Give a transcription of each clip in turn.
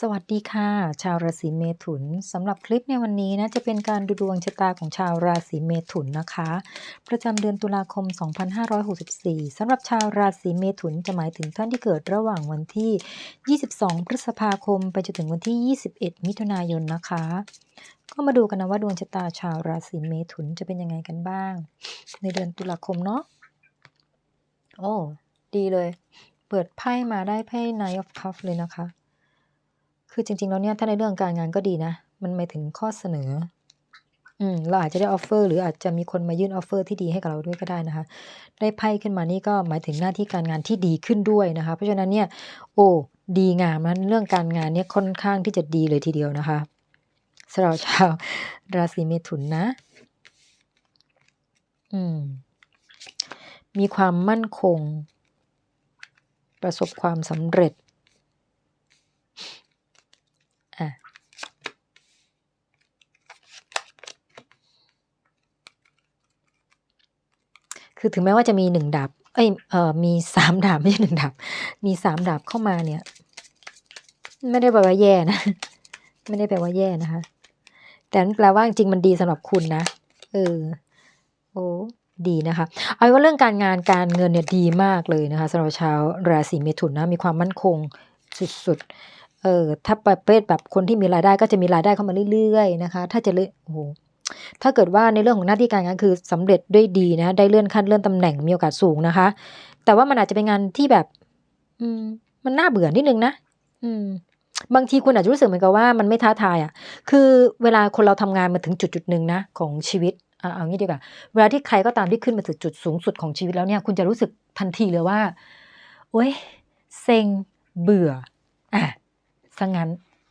สวัสดีค่ะ ชาวราศีเมถุนสำหรับคลิปในวันนี้นะจะเป็นการดูดวงชะตาของชาวราศีเมถุนนะคะ ประจำเดือนตุลาคม 2564สำหรับชาวราศีเมถุนจะหมายถึงท่านที่เกิดระหว่างวันที่ 22 พฤษภาคม ไปจนถึงวันที่ 21 มิถุนายนนะคะ ก็มาดูกันนะว่าดวงชะตาชาวราศีเมถุนจะเป็นยังไงกันบ้าง ในเดือนตุลาคมเนาะโอ้ดีเลย เปิดไพ่มาได้ไพ่ Knight of Cups เลยนะคะ คือจริง ๆ แล้วเนี่ยถ้าในเรื่องการงานก็ดีนะ มันหมายถึงข้อเสนอ อืมเราอาจจะได้ออฟเฟอร์หรืออาจจะมีคนมายื่นออฟเฟอร์ที่ดีให้กับเราด้วยก็ได้นะคะ ได้ไพ่ขึ้นมานี่ก็หมายถึงหน้าที่การงานที่ดีขึ้นด้วยนะคะ เพราะฉะนั้นเนี่ย โอ้ดีงามนะเรื่องการงานเนี่ยค่อนข้างที่จะดีเลยทีเดียวนะคะสำหรับชาวราศีเมถุนนะ อืม มีความมั่นคง ประสบความสำเร็จ คือถึงแม้ว่าจะมีหนึ่งดาบ เอ้ย เอ่อ มีสามดาบไม่ใช่หนึ่งดาบ มีสามดาบเข้ามาเนี่ย ไม่ได้แปลว่าแย่นะ ไม่ได้แปลว่าแย่นะคะ แต่นั่นแปลว่าจริงมันดีสำหรับคุณนะ เออ โอ้ดีนะคะ เอาว่าเรื่องการงานการเงินเนี่ยดีมากเลยนะคะสำหรับชาวราศีเมถุนนะ มีความมั่นคงสุดๆ เออ ถ้าประเภทแบบคนที่มีรายได้ก็จะมีรายได้เข้ามาเรื่อยๆนะคะ ถ้าจะเลโอ้โห ถ้าเกิดว่าในเรื่องของหน้าที่การงานคือสำเร็จด้วยดีนะได้เลื่อนขั้นเลื่อนตำแหน่งมีโอกาสสูงนะคะ แต่ว่ามันอาจจะเป็นงานที่แบบ อืม มันน่าเบื่อนิดนึงนะอืม บางทีคุณอาจจะรู้สึกเหมือนกับว่ามันไม่ท้าทายอะ คือเวลาคนเราทำงานมาถึงจุดจุดหนึ่งนะของชีวิตอะเอางี้ดีกว่าเวลาที่ใครก็ตามที่ขึ้นมาถึงจุดสูงสุดของชีวิตแล้วเนี่ย คุณจะรู้สึกทันทีเลยว่าโอ๊ยเซ็งเบื่ออะซะงั้น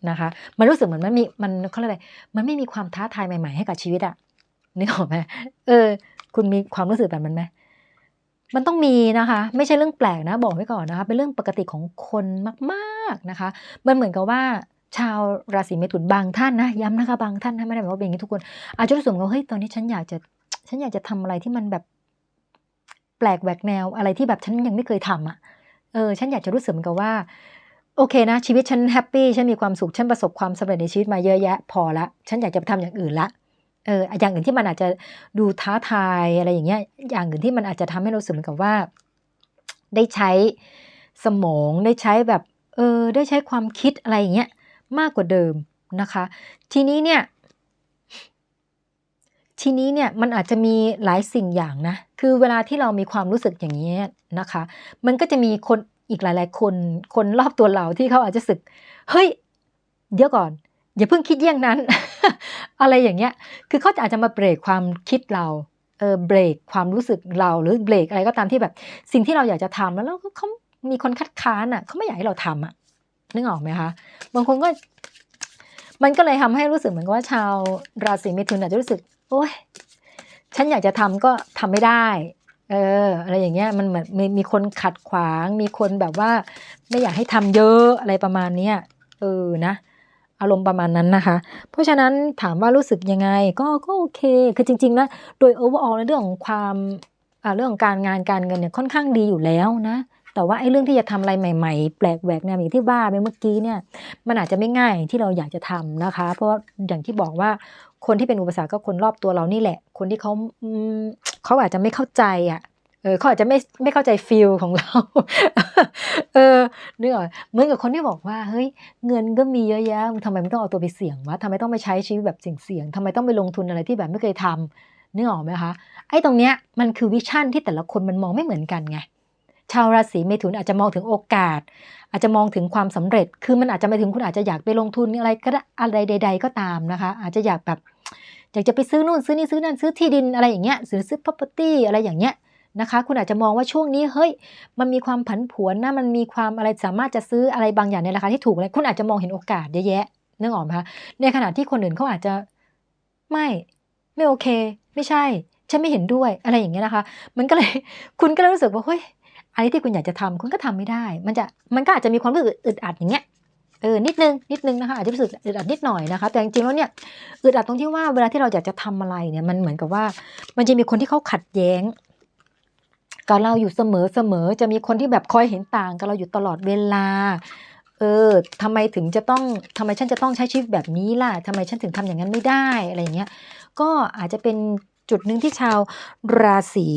นะคะ มันรู้สึกเหมือนมันมีมันเขาเรียกอะไร มันไม่มีความท้าทายใหม่ๆให้กับชีวิตอะนึกออกไหมเออ คุณมีความรู้สึกแบบนั้นไหมมันต้องมีนะคะ ไม่ใช่เรื่องแปลกนะ บอกไว้ก่อนนะคะ เป็นเรื่องปกติของคนมากๆนะคะ มันเหมือนกับว่าชาวราศีเมถุนบางท่านนะย้ำนะคะบางท่านนะไม่ได้หมายว่าเป็นอย่างนี้ทุกคน อาจจะรู้สึกว่าเฮ้ยตอนนี้ฉันอยากจะ ฉันอยากจะทำอะไรที่มันแบบแปลกแหวกแนวอะไรที่แบบฉันยังไม่เคยทำอะเออฉันอยากจะรู้สึกเหมือนกับว่า โอเคนะ ชีวิตฉันแฮปปี้ฉันมีความสุขฉันประสบความสำเร็จในชีวิตมาเยอะแยะ พอละ ฉันอยากจะไปทำอย่างอื่นละเอออย่างอื่นที่มันอาจจะดูท้าทายอะไรอย่างเงี้ย อย่างอื่นที่มันอาจจะทำให้เรารู้สึกเหมือนกับว่า ได้ใช้สมองได้ใช้แบบเออได้ใช้ความคิดอะไรอย่างเงี้ยมากกว่าเดิมนะคะ ทีนี้เนี่ยทีนี้เนี่ยมันอาจจะมีหลายสิ่งอย่างนะ คือเวลาที่เรามีความรู้สึกอย่างนี้นะคะ มันก็จะมีคน อีกหลาย ๆ คนคนรอบตัวเราที่เขาอาจจะสึก เฮ้ย เดี๋ยวก่อน อย่าเพิ่งคิดอย่างนั้น อะไรอย่างเงี้ย คือเขาอาจจะมาเบรกความคิดเราเออเบรกความรู้สึกเราหรือเบรกอะไรก็ตามที่แบบ สิ่งที่เราอยากจะทำแล้วแล้วเขามีคนคัดค้านอะเขาไม่อยากให้เราทำอะนึกออกไหมคะบางคนก็ มันก็เลยทำให้รู้สึกเหมือนว่าชาวราศีเมถุนอาจจะรู้สึก โอ๊ยฉันอยากจะทำก็ทำไม่ได้ เอออะไรอย่างเงี้ยมันเหมือนมีมีคนขัดขวาง มีคนแบบว่า ไม่อยากให้ทำเยอะอะไรประมาณเนี้ยเออนะอารมณ์ประมาณนั้นนะคะ เพราะฉะนั้นถามว่ารู้สึกยังไงก็ก็โอเค คือจริงๆนะโดย overall ในเรื่องของความเรื่องของการงานการเงินเนี่ยค่อนข้างดีอยู่แล้วนะ แต่ว่าไอ้เรื่องที่จะทำอะไรใหม่ ๆ แปลกแหวกแนวอย่างที่ว่าไปเมื่อกี้เนี่ย มันอาจจะไม่ง่ายที่เราอยากจะทำนะคะ เพราะอย่างที่บอกว่า คนที่เป็นอุปสรรคก็คนรอบตัวเรานี่แหละ คนที่เขาเขาอาจจะไม่เข้าใจอะเออเขาอาจจะไม่ไม่เข้าใจฟีลของเรา เออนึกออกเหมือนกับคนที่บอกว่า เฮ้ย เงินก็มีเยอะแยะทำไมไม่ต้องเอาตัวไปเสี่ยงวะทำไมต้องไปใช้ชีวิตแบบเสี่ยงๆทำไมต้องไปลงทุนอะไรที่แบบไม่เคยทำนึกออกไหมคะ ไอ้ตรงเนี้ยมันคือวิชั่นที่แต่ละคนมันมองไม่เหมือนกันไง ชาวราศีเมถุนอาจจะมองถึงโอกาส อาจจะมองถึงความสำเร็จ คือมันอาจจะไปถึงคุณอาจจะอยากไปลงทุนอะไรก็อะไรใด ๆ ก็ตามนะคะ อาจจะอยากแบบอยากจะไปซื้อนู่นซื้อนี่ซื้อนั่นซื้อที่ดินอะไรอย่างเงี้ยซื้อซื้อ property อะไรอย่างเงี้ยนะคะ คุณอาจจะมองว่าช่วงนี้เฮ้ย มันมีความผันผวนนะมันมีความอะไรสามารถจะซื้ออะไรบางอย่างในราคาที่ถูกเลยคุณอาจจะมองเห็นโอกาสเยอะแยะนึกออกไหมคะในขณะที่คนอื่นเขาอาจจะไม่ไม่โอเค ไม่ใช่ฉันไม่เห็นด้วยอะไรอย่างเงี้ยนะคะ มันก็เลยคุณก็เลยรู้สึกว่าเฮ้ย อันนี้ที่คุณอยากจะทำคุณก็ทำไม่ได้ มันจะมันก็อาจจะมีความรู้สึกอึดอัดอย่างเงี้ยเออนิดนึงนิดนึงนะคะอาจจะรู้สึกอึดอัดนิดหน่อยนะคะแต่จริงๆแล้วเนี่ยอึดอัดตรงที่ว่าเวลาที่เราอยากจะทำอะไรเนี่ยมันเหมือนกับว่า มันจะมีคนที่เขาขัดแย้งกับเราอยู่เสมอเสมอจะมีคนที่แบบคอยเห็นต่างกับเราอยู่ตลอดเวลาเออทำไมถึงจะต้องทำไมฉันจะต้องใช้ชีวิตแบบนี้ล่ะทำไมฉันถึงทำอย่างนั้นไม่ได้อะไรเงี้ยก็อาจจะเป็นจุดหนึ่งที่ชาวราศี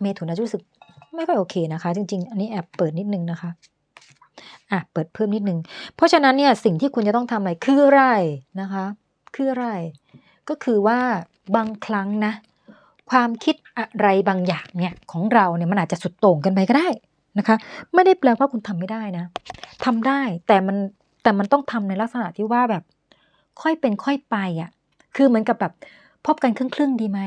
เมถุนจะรู้สึก ไม่ค่อยโอเคนะคะ จริง ๆ อันนี้แอบเปิดนิดนึงนะคะอะเปิดเพิ่มนิดนึง เพราะฉะนั้นเนี่ยสิ่งที่คุณจะต้องทำอะไรคืออะไรนะคะ คืออะไร ก็คือว่าบางครั้งนะ ความคิดอะไรบางอย่างเนี่ยของเราเนี่ยมันอาจจะสุดโต่งกันไปก็ได้นะคะ ไม่ได้แปลว่าคุณทำไม่ได้นะทำได้แต่มันแต่มันต้องทำในลักษณะที่ว่าแบบ ค่อยเป็นค่อยไปอะคือเหมือนกับแบบพบกันครึ่งครึ่งๆดีไหม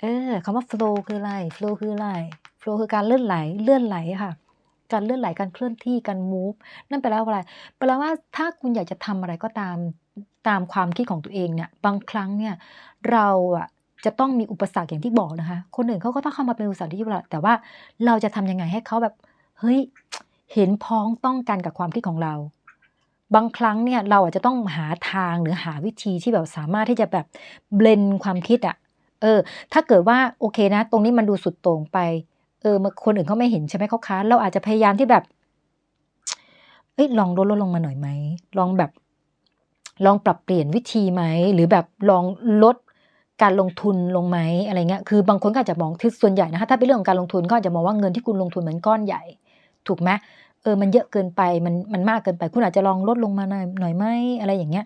เออคำว่า flow คืออะไร flow คืออะไร flow คือการเลื่อนไหลเลื่อนไหลค่ะ การเลื่อนไหลการเคลื่อนที่การ move นั่นแปลว่าอะไรแปลว่าถ้าคุณอยากจะทำอะไรก็ตามตามความคิดของตัวเองเนี่ยบางครั้งเนี่ยเราอะจะต้องมีอุปสรรคอย่างที่บอกนะคะ คนอื่นเขาก็ต้องเข้ามาเป็นอุปสรรคที่เราแต่ว่าเราจะทำยังไงให้เขาแบบเฮ้ยเห็นพ้องต้องกันกับความคิดของเรา บางครั้งเนี่ยเราอาจจะต้องหาทางหรือหาวิธีที่แบบสามารถที่จะแบบเบลนความคิดอะเออ ถ้าเกิดว่าโอเคนะ ตรงนี้มันดูสุดโต่งไป เออมาคนอื่นเขาไม่เห็นใช่ไหมเขาค้านเราอาจจะพยายามที่แบบเอ้ยลองลดลดลงมาหน่อยไหมลองแบบ ลองปรับเปลี่ยนวิธีไหมหรือแบบลองลดการลงทุนลงไหมอะไรเงี้ยคือบางคนก็อาจจะมองที่ส่วนใหญ่นะคะถ้าเป็นเรื่องของการลงทุนก็อาจจะมองว่าเงินที่คุณลงทุนมันก้อนใหญ่ ถูกไหมเออมันเยอะเกินไปมันมันมากเกินไป คุณอาจจะลองลดลงมาหน่อยหน่อยไหมอะไรอย่างเงี้ย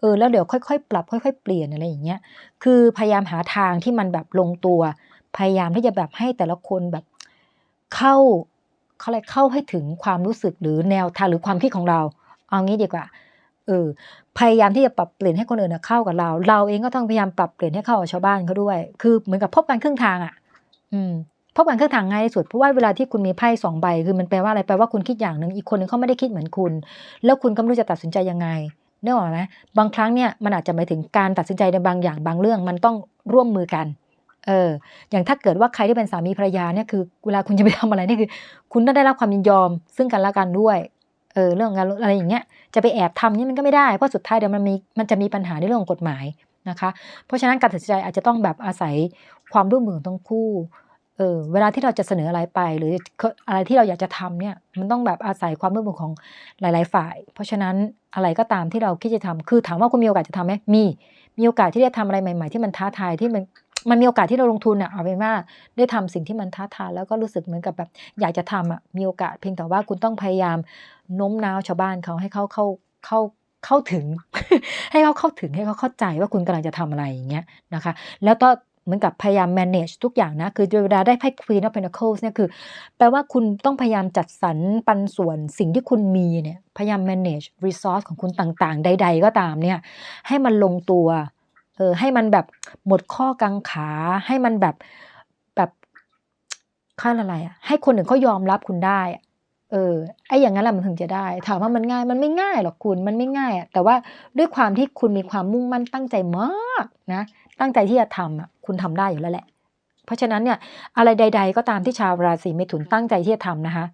เออแล้วเดี๋ยวค่อยๆ ปรับค่อย ๆ เปลี่ยนอะไรอย่างเงี้ยคือพยายามหาทางที่มันแบบลงตัว พยายามที่จะแบบให้แต่ละคนแบบเข้าเขาอะไรเข้าให้ถึงความรู้สึกหรือแนวทางหรือความคิดของเรา เอางี้ดีกว่าเออพยายามที่จะปรับเปลี่ยนให้คนอื่นเข้ากับเรา เราเองก็ต้องพยายามปรับเปลี่ยนให้เข้ากับชาวบ้านเขาด้วย คือเหมือนกับพบกันครึ่งทางอะ อืมพบกันครึ่งทางง่ายที่สุดเพราะว่าเวลาที่คุณมีไพ่สองใบคือมันแปลว่าอะไรแปลว่าคุณคิดอย่างหนึ่งอีกคนนึงเขาไม่ได้คิดเหมือนคุณ แล้วคุณก็ไม่รู้จะตัดสินใจยังไงเนกออกไหมบางครั้งเนี่ยมันอาจจะหมายถึงการตัดสินใจในบางอย่างบางเรื่อง มันต้องร่วมมือกัน เออ อย่างถ้าเกิดว่าใครที่เป็นสามีภรรยาเนี่ยคือเวลาคุณจะไปทำอะไรนี่คือ คุณต้องได้รับความยินยอม ซึ่งกันและกันด้วย เออ เรื่องงานอะไรอย่างเงี้ย จะไปแอบทำนี่มันก็ไม่ได้ เพราะสุดท้ายเดี๋ยวมันมี มันจะมีปัญหาในเรื่องของกฎหมายนะคะ เพราะฉะนั้นการตัดสินใจอาจจะต้องแบบอาศัยความร่วมมือของทั้งคู่ เออ เวลาที่เราจะเสนออะไรไป หรืออะไรที่เราอยากจะทำเนี่ย มันต้องแบบอาศัยความร่วมมือของหลาย ๆ ฝ่าย เพราะฉะนั้นอะไรก็ตามที่เราคิดจะทำคือถามว่าคุณมีโอกาสจะทำไหมมี มีโอกาสที่จะทำอะไรใหม่ ๆ ที่มันท้าทายที่มัน มันมีโอกาสที่เราลงทุนอะเอาเป็นว่าได้ทำสิ่งที่มันท้าทายแล้วก็รู้สึกเหมือนกับแบบอยากจะทำอะมีโอกาสเพียงแต่ว่าคุณต้องพยายามโน้มน้าวชาวบ้านเขาให้เขาเข้าเข้าเข้าถึง ให้เขาเข้าถึงให้เขาเข้าใจว่าคุณกำลังจะทำอะไรอย่างเงี้ยนะคะ แล้วก็เหมือนกับพยายาม manage ทุกอย่างนะ คือเวลาได้ไพ่ Queen of Pentacles เนี่ยคือ แปลว่าคุณต้องพยายามจัดสรรปันส่วนสิ่งที่คุณมีเนี่ย พยายาม manage resource ของคุณต่างๆ ใด ๆ ก็ตามเนี่ย ให้มันลงตัว เออให้มันแบบหมดข้อกังขา ให้มันแบบแบบค่าอะไรอะ ให้คนอื่นเขายอมรับคุณได้เออไอ้อย่างนั้นแหละมันถึงจะได้ ถามว่ามันง่ายมันไม่ง่ายหรอกคุณมันไม่ง่ายอะแต่ว่าด้วยความที่คุณมีความมุ่งมั่นตั้งใจมากนะ ตั้งใจที่จะทำอะคุณทำได้อยู่แล้วแหละ เพราะฉะนั้นเนี่ยอะไรใด ๆ ก็ตามที่ชาวราศีเมถุนตั้งใจที่จะทำนะคะ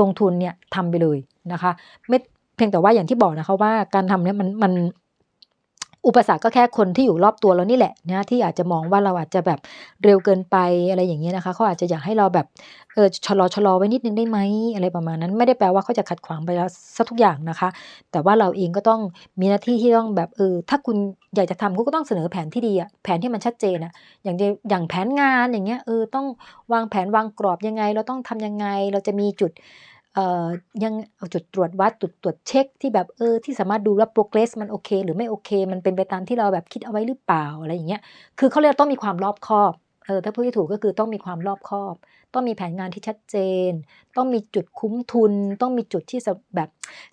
ลงทุนเนี่ยทำไปเลยนะคะ ไม่เพียงแต่ว่าอย่างที่บอกนะคะว่าการทำเนี่ยมันมัน อุปสรรคก็แค่คนที่อยู่รอบตัวเรานี่แหละนะที่อาจจะมองว่าเราอาจจะแบบเร็วเกินไปอะไรอย่างเงี้ยนะคะเขาอาจจะอยากให้เราแบบเออชะลอชะลอไว้นิดนึงได้ไหมอะไรประมาณนั้นไม่ได้แปลว่าเขาจะขัดขวางไปแล้วสักทุกอย่างนะคะ แต่ว่าเราเองก็ต้องมีหน้าที่ที่ต้องแบบเออถ้าคุณอยากจะทำคุณก็ต้องเสนอแผนที่ดีอะแผนที่มันชัดเจนอะอย่างอย่างแผนงานอย่างเงี้ยเออต้องวางแผนวางกรอบยังไง เราต้องทำยังไงเราจะมีจุด ยังเอาจุดตรวจวัดจุดตรวจเช็คที่แบบเออที่สามารถดูว่า progress มันโอเค หรือไม่โอเค มันเป็นไปตามที่เราแบบคิดเอาไว้หรือเปล่าอะไรอย่างเงี้ยคือเขาเรียกต้องมีความรอบคอบเออถ้าพูดที่ถูกก็คือต้องมีความรอบคอบ ต้องมีแผนงานที่ชัดเจน ต้องมีจุดคุ้มทุน ต้องมีจุดที่แบบ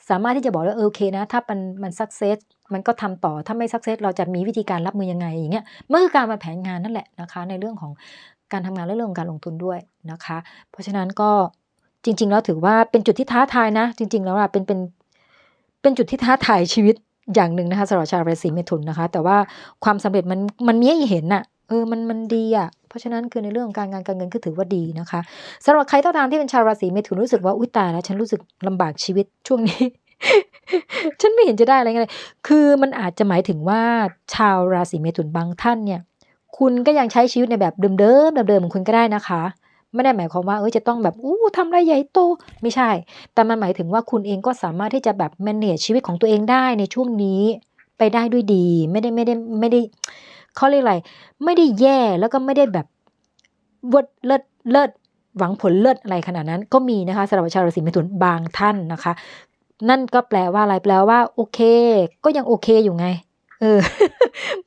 สามารถที่จะบอกว่าเออโอเคนะ ถ้ามันมันสักเซสมันก็ทำต่อถ้าไม่สักเซสเราจะมีวิธีการรับมือยังไงอย่างเงี้ยมันคือการมาแผนงานนั่นแหละนะคะ ในเรื่องของการทำงานและเรื่องของการลงทุนด้วยนะคะ เพราะฉะนั้นก็ จริง ๆ แล้วถือว่าเป็นจุดที่ท้าทายนะ จริง ๆ แล้วอะเป็นเป็นเป็นจุดที่ท้าทายชีวิตอย่างหนึ่งนะคะสำหรับชาวราศีเมถุนนะคะ แต่ว่าความสำเร็จมันมันมีให้เห็นน่ะเออมันมันดีอะเพราะฉะนั้นคือในเรื่องของการงานการเงินก็ถือว่าดีนะคะสำหรับใครก็ตามที่เป็นชาวราศีเมถุนรู้สึกว่าอุ้ยตายแล้วฉันรู้สึกลำบากชีวิตช่วงนี้ ฉันไม่เห็นจะได้อะไรเลยคือมันอาจจะหมายถึงว่าชาวราศีเมถุนบางท่านเนี่ย คุณก็ยังใช้ชีวิตในแบบเดิมๆเดิมๆของคุณก็ได้นะคะ ไม่ได้หมายความว่าเออจะต้องแบบอู้ทำอะไรใหญ่โตไม่ใช่ แต่มันหมายถึงว่าคุณเองก็สามารถที่จะแบบ manage ชีวิตของตัวเองได้ในช่วงนี้ไปได้ด้วยดี ไม่ได้ไม่ได้ไม่ได้เขาเรียกอะไร ไม่ได้แย่แล้วก็ไม่ได้แบบเวิดเลิศเลิศหวังผลเลิศอะไรขนาดนั้น ก็มีนะคะสำหรับชาวราศีเมถุนบางท่านนะคะ นั่นก็แปลว่าอะไรแปลว่า โอเค ก็ยังโอเคอยู่ไง เออ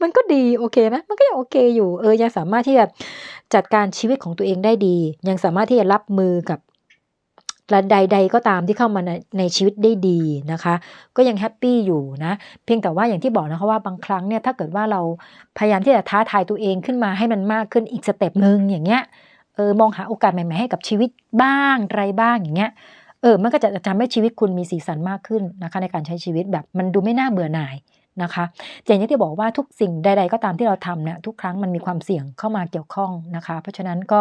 มันก็ดีโอเคไหมมันก็ยังโอเคอยู่ เออ ยังสามารถที่จะจัดการชีวิตของตัวเองได้ดี ยังสามารถที่จะรับมือกับใดๆก็ตามที่เข้ามาในในชีวิตได้ดีนะคะ ก็ยังแฮปปี้อยู่นะ เพียงแต่ว่าอย่างที่บอกนะคะว่าบางครั้งเนี่ยถ้าเกิดว่าเราพยายามที่จะท้าทายตัวเองขึ้นมาให้มันมากขึ้นอีกสเต็ปหนึ่งอย่างเงี้ยเออมองหาโอกาสใหม่ๆให้กับชีวิตบ้างไรบ้างอย่างเงี้ยเออมันก็จะทำให้ชีวิตคุณมีสีสันมากขึ้นนะคะ ในการใช้ชีวิตแบบมันดูไม่น่าเบื่อหน่าย นะคะอย่างที่บอกว่าทุกสิ่งใด ๆ ก็ตามที่เราทำเนี่ยทุกครั้งมันมีความเสี่ยงเข้ามาเกี่ยวข้องนะคะ เพราะฉะนั้นก็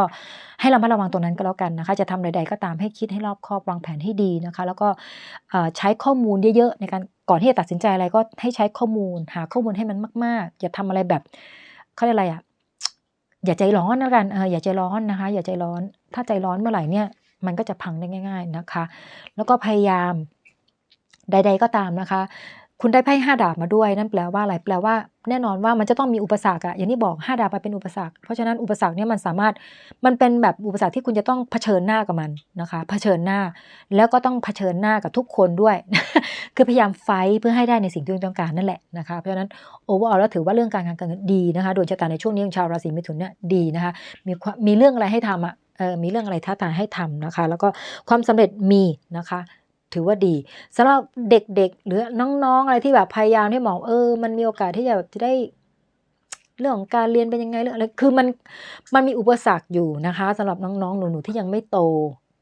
ให้เรามาระวังตรงนั้นก็แล้วกันนะคะ จะทำใด ๆ ก็ตามให้คิดให้รอบคอบวางแผนให้ดีนะคะ แล้วก็ใช้ข้อมูลเยอะๆในการก่อนที่จะตัดสินใจอะไรก็ให้ใช้ข้อมูล หาข้อมูลให้มันมาก ๆ อย่าทำอะไรแบบเขาเรียกอะไรอะอย่าใจร้อนนะกันเอออย่าใจร้อนนะคะ อย่าใจร้อน ถ้าใจร้อนเมื่อไหร่เนี่ย มันก็จะพังได้ง่าย ๆนะคะ แล้วก็พยายามใด ๆ ก็ตามนะคะ คุณได้ไพ่ห้าดาบมาด้วย นั่นแปลว่าอะไรแปลว่า แน่นอนว่ามันจะต้องมีอุปสรรคอะอย่างที่บอกห้าดาบมาเป็นอุปสรรคเพราะฉะนั้นอุปสรรคเนี่ยมันสามารถมันเป็นแบบอุปสรรคที่คุณจะต้องเผชิญหน้ากับมันนะคะเผชิญหน้า แล้วก็ต้องเผชิญหน้ากับทุกคนด้วย คือพยายามไฟเพื่อให้ได้ในสิ่งที่คุณต้องการนั่นแหละนะคะเพราะฉะนั้นโอเวอร์ออลแล้วถือว่าเรื่องการงานการเงินดีนะคะโดยชะตาในช่วงนี้ของชาวราศีมิถุนเนี่ยดีนะคะมีมีเรื่องอะไรให้ทำอะเออมีเรื่องอะไรท้าทายให้ทำนะคะ แล้วก็ความสำเร็จมีนะคะ ถือว่าดีสำหรับเด็กๆ หรือน้องๆ อะไรที่แบบพยายามที่มองเออ มันมีโอกาสที่จะแบบจะได้เรื่องของการเรียนเป็นยังไงเรื่องอะไร คือมันมันมีอุปสรรคอยู่นะคะสำหรับน้องๆ หนูๆ ที่ยังไม่โต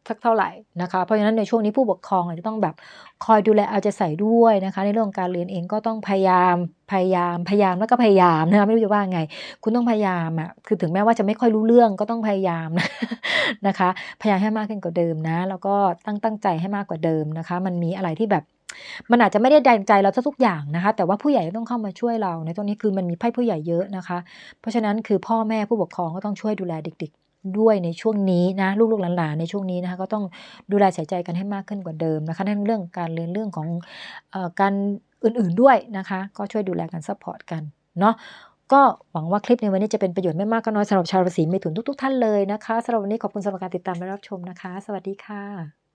สักเท่าไหร่นะคะเพราะฉะนั้นในช่วงนี้ผู้ปกครองอาจะต้องแบบคอยดูแลเอาใจใส่ด้วยนะคะ ในเรื่องการเรียนเองก็ต้องพยายามพยายามพยายามแล้วก็พยายามนะคะไม่รู้จะว่าไง คุณต้องพยายามอะคือถึงแม้ว่าจะไม่ค่อยรู้เรื่องก็ต้องพยายามนะคะ พยายามให้มากขึ้นกว่าเดิมนะ แล้วก็ตั้งตั้งใจให้มากกว่าเดิมนะคะ มันมีอะไรที่แบบมันอาจจะไม่ได้ดังใจเราทุกอย่างนะคะ แต่ว่าผู้ใหญ่ต้องเข้ามาช่วยเรา ในตรงนี้คือมันมีไพ่ผู้ใหญ่เยอะนะคะ เพราะฉะนั้นคือพ่อแม่ผู้ปกครองก็ต้องช่วยดูแลเด็ก ด้วยในช่วงนี้นะลูกๆหลานๆในช่วงนี้นะคะก็ต้องดูแลใส่ใจกันให้มากขึ้นกว่าเดิมนะคะในเรื่องการเรียนเรื่องของอการอื่นๆด้วยนะคะ ก็ช่วยดูแลกันซัพพอร์ตกันเนาะก็หวังว่าคลิปในวันนี้จะเป็นประโยชน์ไม่มากก็น้อยสำหรับชาวราศีเมถุนทุกๆท่านเลยนะคะสำหรับวันนี้ขอบคุณสำหรับการติดตามและรับชมนะคะ สวัสดีค่ะ